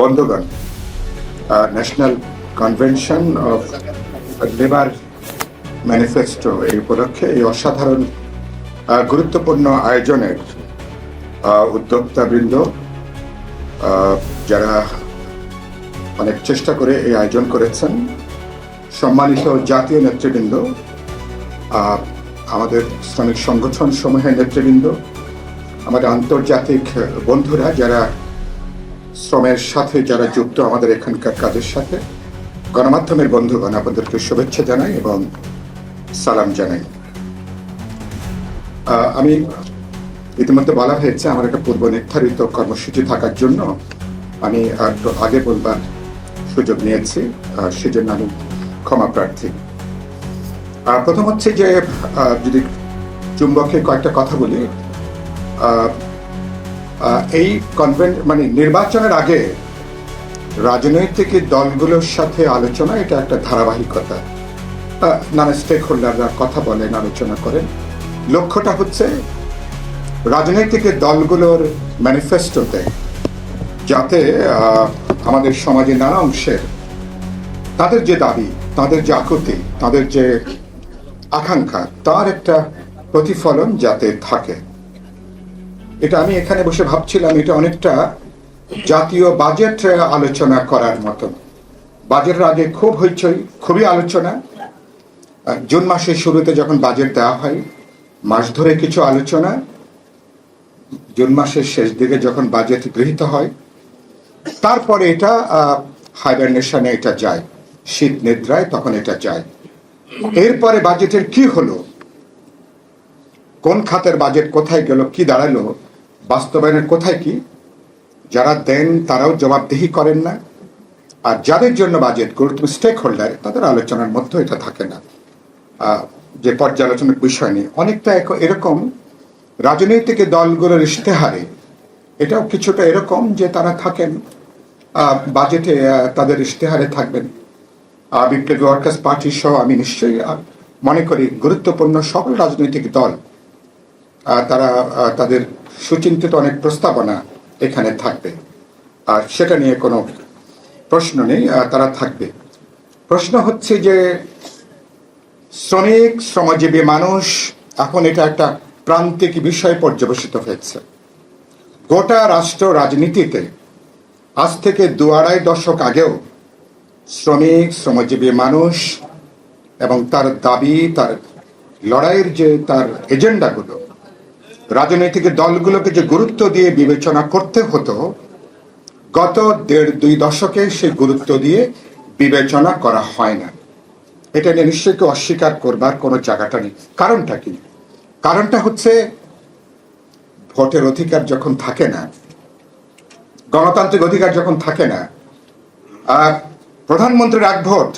বন্ধুগণ national convention of labour manifesto এই উপলক্ষে এই অসাধারণ গুরুত্বপূর্ণ আয়োজনের উদ্যোক্তাবৃন্দ যারা অনেক চেষ্টা করে এই আয়োজন করেছেন, সম্মানিত জাতীয় নেতৃবৃন্দ আমাদের শ্রমিক সংগঠন সমূহের নেতৃবৃন্দ, আমাদের আন্তর্জাতিক বন্ধুরা যারা শ্রমের সাথে যারা যুক্ত আমাদের এখানকার কাজের সাথে, গণমাধ্যমের বন্ধুগণ আপনাদেরকে শুভেচ্ছা জানাই এবং সালাম জানাই। আমি ইতিমধ্যে বলা হয়েছে আমার একটা পূর্ব নির্ধারিত কর্মসূচি থাকার জন্য আমি একটু আগে বলবার সুযোগ নিয়েছি সেজন্য আমি ক্ষমা প্রার্থী। প্রথম হচ্ছে যে যদি চুম্বকে কয়েকটা কথা বলি এই কনভেন্ট মানে নির্বাচনের আগে রাজনৈতিক দলগুলোর সাথে আলোচনা, এটা একটা ধারাবাহিকতা। নানা স্টেক হোল্ডাররা কথা বলেন, আলোচনা করেন। লক্ষ্যটা হচ্ছে রাজনৈতিক দলগুলোর ম্যানিফেস্টোতে যাতে আমাদের সমাজে নানা অংশের তাদের যে দাবি, তাদের যে আকুতি, তাদের যে আকাঙ্ক্ষা, তার একটা প্রতিফলন যাতে থাকে। এটা আমি এখানে বসে ভাবছিলাম, এটা অনেকটা জাতীয় বাজেট আলোচনা করার মতন। বাজেটের আগে খুব হইচই, খুবই আলোচনা। জুন মাসের শুরুতে যখন বাজেট দেওয়া হয়, মাস ধরে কিছু আলোচনা। জুন মাসের শেষ দিকে যখন বাজেট গৃহীত হয়, তারপরে এটা হাইবারনেশনে এটা যায়। শীত নিদ্রায় তখন এটা যায়। এরপরে বাজেটের কি হলো? কোন খাতের বাজেট কোথায় গেল, কি দাঁড়াল? বাস্তবায়নের কোথায় কি? যারা দেন তারাও জবাবদিহি করেন না। আর যাদের জন্য বাজেট গুরুত্ব স্টেক হোল্ডার তাদের আলোচনার মধ্যে এটা থাকে না। যে পর্যালোচনার বিষয় নেই অনেকটা এরকম রাজনৈতিক দলগুলোর ইশতেহারে এটাও কিছুটা এরকম যে তারা থাকেন বাজেটে তাদের ইশতেহারে থাকবেন। বিপ্লবী ওয়ার্কার্স পার্টি সহ আমি নিশ্চয়ই মনে করি গুরুত্বপূর্ণ সকল রাজনৈতিক দল তারা তাদের সুচিন্তিত অনেক প্রস্তাবনা এখানে থাকবে। আর সেটা নিয়ে কোনো প্রশ্ন নেই তারা থাকবে। প্রশ্ন হচ্ছে যে, শ্রমিক, শ্রমজীবী মানুষ, এখন এটা একটা প্রান্তিক বিষয় পর্যবেসিত হয়েছে। গোটা রাষ্ট্র রাজনীতিতে আজ থেকে দু আড়াই দশক আগেও শ্রমিক, শ্রমজীবী মানুষ এবং তার দাবি, তার লড়াইয়ের যে তার এজেন্ডাগুলো রাজনৈতিক দলগুলোকে যে গুরুত্ব দিয়ে বিবেচনা করতে হতো, গত দেড় দুই দশকে সেই গুরুত্ব দিয়ে বিবেচনা করা হয় না। এটা নিয়ে নিশ্চয়ই কেউ অস্বীকার করবার কোনো জায়গাটা নেই। কারণটা কি? কারণটা হচ্ছে ভোটের অধিকার যখন থাকে না, গণতান্ত্রিক অধিকার যখন থাকে না, আর প্রধানমন্ত্রীর এক ভোট,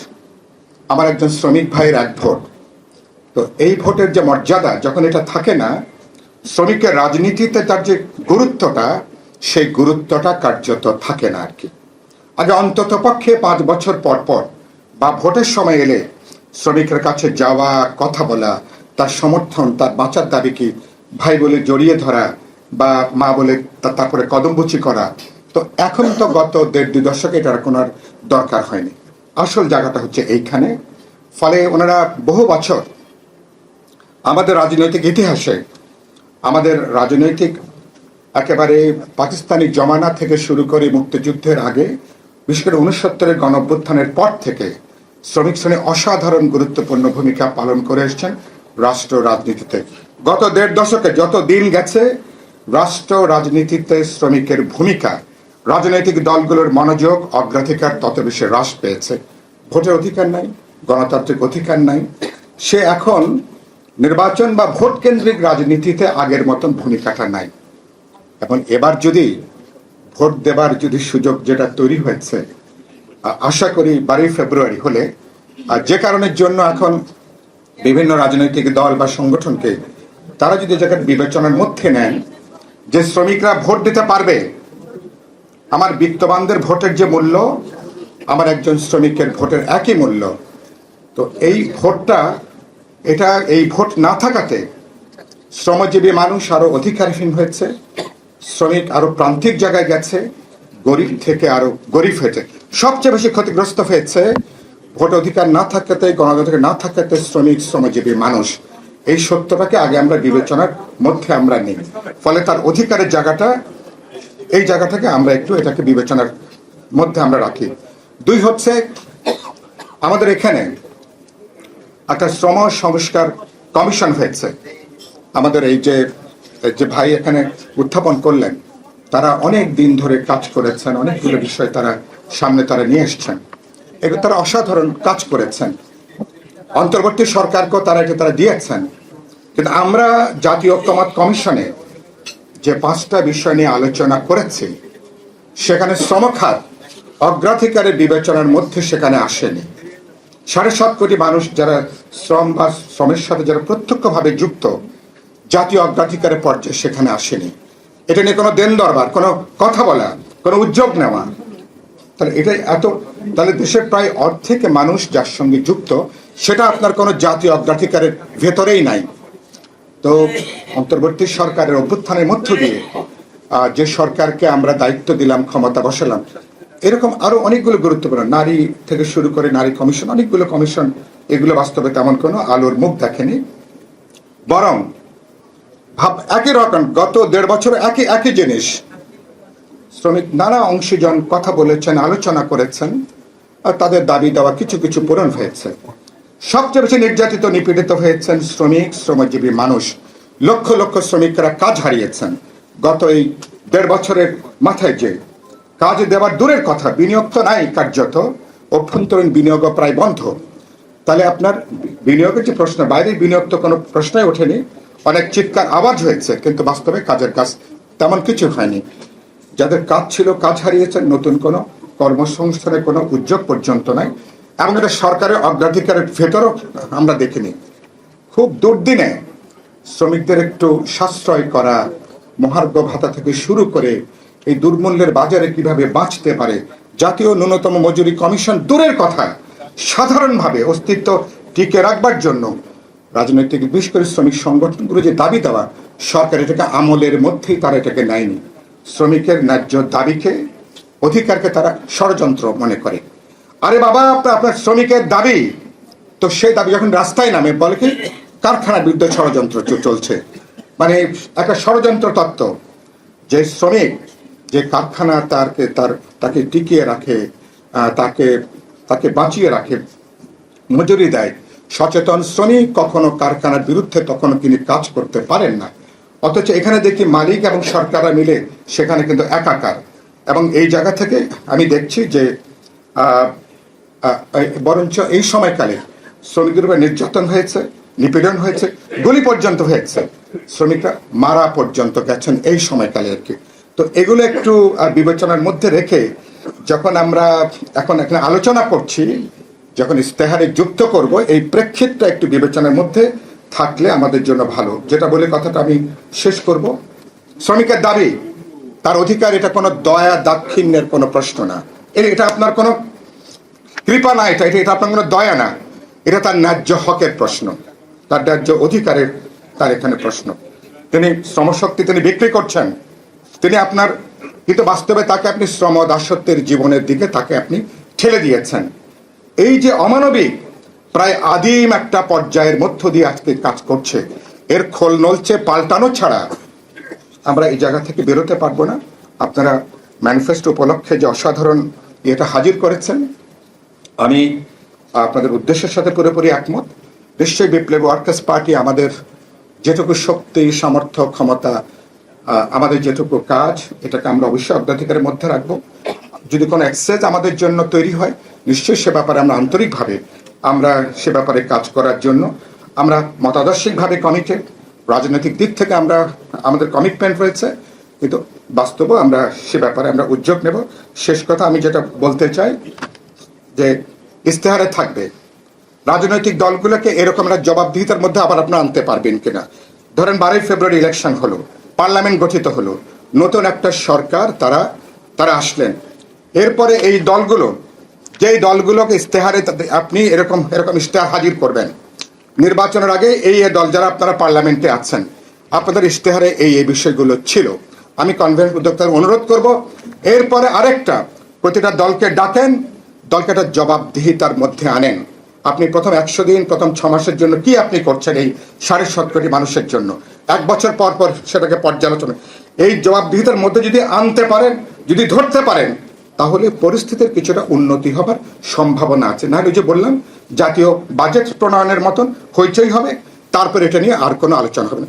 আমার একজন শ্রমিক ভাইয়ের এক ভোট, তো এই ভোটের যে মর্যাদা, যখন এটা থাকে না শ্রমিকের রাজনীতিতে তার যে গুরুত্বটা, সেই গুরুত্বটা কার্যত থাকে না আর কি। আগে অন্তত পক্ষে পাঁচ বছর পর পর বা ভোটের সময় এলে শ্রমিকের কাছে যাওয়া, কথা বলা, তার সমর্থন, তার বাঁচার দাবি কি ভাই বলে জড়িয়ে ধরা বা মা বলে তারপরে কদমবুচি করা, তো এখন তো গত দেড় দুই দশকে এটার কোনো দরকার হয়নি। আসল জায়গাটা হচ্ছে এইখানে। ফলে ওনারা বহু বছর আমাদের রাজনৈতিক ইতিহাসে আমাদের রাজনৈতিক একেবারে পাকিস্তানি জমানা থেকে শুরু করে মুক্তিযুদ্ধের আগে, বিশেষ করে উনসত্তরের গণ অভ্যুত্থানের পর থেকে শ্রমিক শ্রেণি অসাধারণ গুরুত্বপূর্ণ ভূমিকা পালন করে এসেছেন রাষ্ট্র রাজনীতিতে। গত দেড় দশকে যত দিন গেছে, রাষ্ট্র রাজনীতিতে শ্রমিকের ভূমিকা, রাজনৈতিক দলগুলোর মনোযোগ, অগ্রাধিকার তত বেশি হ্রাস পেয়েছে। ভোটের অধিকার নাই, গণতান্ত্রিক অধিকার নাই। সে এখন নির্বাচন বা ভোট কেন্দ্রিক রাজনীতিতে আগের মতন ভূমিকাটা নাই। এবং এবার যদি ভোট দেবার যদি সুযোগ যেটা তৈরি হয়েছে আশা করি বারোই ফেব্রুয়ারি হলে আর যে কারণের জন্য এখন বিভিন্ন রাজনৈতিক দল বা সংগঠনকে তারা যদি জায়গার বিবেচনার মধ্যে নেন যে শ্রমিকরা ভোট দিতে পারবে, আমার বিত্তবানদের ভোটের যে মূল্য, আমার একজন শ্রমিকের ভোটের একই মূল্য, তো এই ভোটটা এটা এই ভোট না থাকাতে শ্রমজীবী মানুষ আরও অধিকারহীন হয়েছে, শ্রমিক আরও প্রান্তিক জায়গায় গেছে, গরিব থেকে আরও গরিব হয়েছে। সবচেয়ে বেশি ক্ষতিগ্রস্ত হয়েছে ভোট অধিকার না থাকাতে, গণঅধিকার না থাকাতে শ্রমিক, শ্রমজীবী মানুষ। এই সত্যটাকে আগে আমরা বিবেচনার মধ্যে আমরা নিই। ফলে তার অধিকারের জায়গাটা, এই জায়গাটাকে আমরা একটু এটাকে বিবেচনার মধ্যে আমরা রাখি। দুই হচ্ছে, আমাদের এখানে একটা শ্রম সংস্কার কমিশন হয়েছে। আমাদের এই যে যে ভাই এখানে উত্থাপন করলেন, তারা অনেক দিন ধরে কাজ করেছেন, অনেকগুলো বিষয় তারা সামনে তারা নিয়ে এসছেন। এগুলো তারা অসাধারণ কাজ করেছেন। অন্তর্বর্তী সরকারকেও তারা এটা তারা দিয়েছেন। কিন্তু আমরা জাতীয় ঐক্যমত কমিশনে যে পাঁচটা বিষয় নিয়ে আলোচনা করেছি, সেখানে শ্রমখাত, অগ্রাধিকারের বিবেচনার মধ্যে সেখানে আসেনি। সাড়ে সাত কোটি মানুষ যারা শ্রম বা শ্রমের সাথে যারা প্রত্যক্ষভাবে যুক্ত, জাতীয় অগ্রাধিকারের পর্যায়ে সেখানে আসেনি। এটা নিয়ে কোনো দেন দরবার, কোনো কথা বলা, কোনো উদ্যোগ নেওয়া। তাহলে এটা এত, তাহলে দেশের প্রায় অর্ধেক মানুষ যার সঙ্গে যুক্ত, সেটা আপনার কোনো জাতীয় অগ্রাধিকারের ভেতরেই নাই। তো অন্তর্বর্তী সরকারের অভ্যুত্থানের মধ্য দিয়ে যে সরকারকে আমরা দায়িত্ব দিলাম, ক্ষমতা বসালাম এরকম আরও অনেকগুলো গুরুত্বপূর্ণ, নারী থেকে শুরু করে নারী কমিশন, অনেকগুলো কমিশন, এগুলো বাস্তবে তেমন কোনো আলোর মুখ দেখেনি। বরং ভাব একই রকম, গত দেড় বছর একই একই জিনিস। শ্রমিক নানা অংশীজন কথা বলেছেন, আলোচনা করেছেন, আর তাদের দাবি দেওয়া কিছু কিছু পূরণ হয়েছে। সবচেয়ে বেশি নির্যাতিত, নিপীড়িত হয়েছেন শ্রমিক, শ্রমজীবী মানুষ। লক্ষ লক্ষ শ্রমিকরা কাজ হারিয়েছেন। গত এই দেড় বছরের মাথায় যে কাজ দেওয়ার দূরের কথা, বিনিয়োগ তো নাই কার্যত, অভ্যন্তরীণ বিনিয়োগ প্রায় বন্ধ। তাহলে আপনার বিনিয়োগের যে প্রশ্ন, বাইরের বিনিয়োগ তো কোনো প্রশ্নই ওঠেনি, অনেক চিৎকার আওয়াজ হয়েছে, কিন্তু বাস্তবে কাজের কাজ তেমন কিছু হয়নি। যাদের কাজ ছিল কাজ হারিয়েছেন, নতুন কোনো কর্মসংস্থানের কোনো উদ্যোগ পর্যন্ত নাই, এবং এটা সরকারের অগ্রাধিকারের ভেতরও আমরা দেখিনি। খুব দুর্দিনে শ্রমিকদের একটু সাশ্রয় করা, মহার্ঘ ভাতা থেকে শুরু করে এই দুর্মূল্যের বাজারে কীভাবে বাঁচতে পারে? জাতীয় ন্যূনতম মজুরি কমিশন দূরের কথা সাধারণভাবে অস্তিত্ব টিকে রাখবার জন্য রাজনৈতিক বিশেষ করে শ্রমিক সংগঠনগুলো যে দাবি দেওয়া, সরকার এটাকে আমলের মধ্যেই তারা এটাকে নেয়নি। শ্রমিকের ন্যায্য দাবিকে অধিকারকে তারা ষড়যন্ত্র মনে করে। আরে বাবা, আপনার আপনার শ্রমিকের দাবি? তো সেই দাবি যখন রাস্তায় নামে, বলে কি, কারখানার বিরুদ্ধে ষড়যন্ত্র চলছে। মানে একটা ষড়যন্ত্র তত্ত্ব। যে শ্রমিক যে কারখানা তারকে, তার, তাকে টিকিয়ে রাখে তাকে তাকে বাঁচিয়ে রাখে, মজুরি দেয়। সচেতন শ্রমিক কখনো কারখানার বিরুদ্ধে কখনো তিনি কাজ করতে পারেন না। অথচ এখানে দেখি মালিক এবং সরকাররা মিলে সেখানে কিন্তু একাকার। এবং এই জায়গা থেকে আমি দেখছি যে বরঞ্চ এই সময়কালে শ্রমিকদের উপরে নির্যাতন হয়েছে, নিপীড়ন হয়েছে, গুলি পর্যন্ত হয়েছে। শ্রমিকরা মারা পর্যন্ত গেছেন এই সময়কালে আর কি। তো এগুলো একটু বিবেচনার মধ্যে রেখে যখন আমরা এখন এখানে আলোচনা করছি, যখন ইস্তেহারে যুক্ত করব, এই প্রেক্ষিতটা একটু বিবেচনার মধ্যে থাকলে আমাদের জন্য ভালো। যেটা বলে কথাটা আমি শেষ করব। শ্রমিকের দাবি, তার অধিকার এটা কোনো দয়া দাক্ষিণ্যের কোনো প্রশ্ন না। এটা আপনার কোনো কৃপা না এটা এটা আপনার কোনো দয়া না। এটা তার ন্যায্য হকের প্রশ্ন। তার ন্যায্য অধিকারের তার এখানে প্রশ্ন। তিনি শ্রমশক্তি তিনি বিক্রি করছেন। তিনি আপনার কিন্তু বাস্তবে তাকে আপনি শ্রম দাসত্বের জীবনের দিকে তাকে আপনি ঠেলে দিয়েছেন। এই যে অমানবিক প্রায় আদিম একটা পর্যায়ের মধ্য দিয়ে আজকে কাজ করছে, এর খোল নলছে পাল্টানো ছাড়া আমরা এই জায়গা থেকে বেরোতে পারব না। আপনারা ম্যানিফেস্টো উপলক্ষে যে অসাধারণ এটা হাজির করেছেন, আমি আপনাদের উদ্দেশ্যের সাথে পুরোপুরি একমত। নিশ্চয়ই বিপ্লবী ওয়ার্কার্স পার্টি আমাদের যেটুকু শক্তি, সামর্থ্য, ক্ষমতা আমাদের যেটুকু কাজ, এটাকে আমরা অবশ্যই অগ্রাধিকারের মধ্যে রাখব। যদি কোনো এক্সেস আমাদের জন্য তৈরি হয়, নিশ্চয়ই সে ব্যাপারে আমরা আন্তরিকভাবে আমরা সে ব্যাপারে কাজ করার জন্য আমরা মতাদর্শিকভাবে কমিটেড রাজনৈতিক দিক থেকে আমরা, আমাদের কমিটমেন্ট রয়েছে, কিন্তু বাস্তব আমরা সে ব্যাপারে আমরা উদ্যোগ নেব। শেষ কথা আমি যেটা বলতে চাই, যে ইস্তেহারে থাকবে। রাজনৈতিক দলগুলোকে এরকম একটা জবাবদিহিতার মধ্যে আবার আপনারা আনতে পারবেন কিনা? ধরেন বারোই ফেব্রুয়ারি ইলেকশন হলো। পার্লামেন্ট গঠিত হলো। নতুন একটা সরকার তারা তারা আসলেন। এরপরে এই দলগুলো, যেই দলগুলোকে ইস্তেহারে আপনি এরকম এরকম ইস্তেহার হাজির করবেন। নির্বাচনের আগে এই দল যারা আপনারা পার্লামেন্টে আছেন, আপনাদের ইস্তেহারে এই এই বিষয়গুলো ছিল। আমি কনভেন্স উদ্যোক্তার অনুরোধ করব। এরপরে আরেকটা, প্রতিটা দলকে ডাকেন, দলকে একটা জবাবদিহিতার মধ্যে আনেন। আপনি প্রথম একশো দিন, প্রথম ছ মাসের জন্য কি আপনি করছেন এই সাড়ে সাত কোটি মানুষের জন্য? এক বছর পর পর সেটাকে পর্যালোচনা। এই জবাবদিহিতার মধ্যে যদি আনতে পারেন, যদি ধরতে পারেন, তাহলে পরিস্থিতির কিছুটা উন্নতি হবার সম্ভাবনা আছে। না যে বললাম, জাতীয় বাজেট প্রণয়নের মতন হইচই হবে, তারপর এটা নিয়ে আর কোনো আলোচনা হবে না।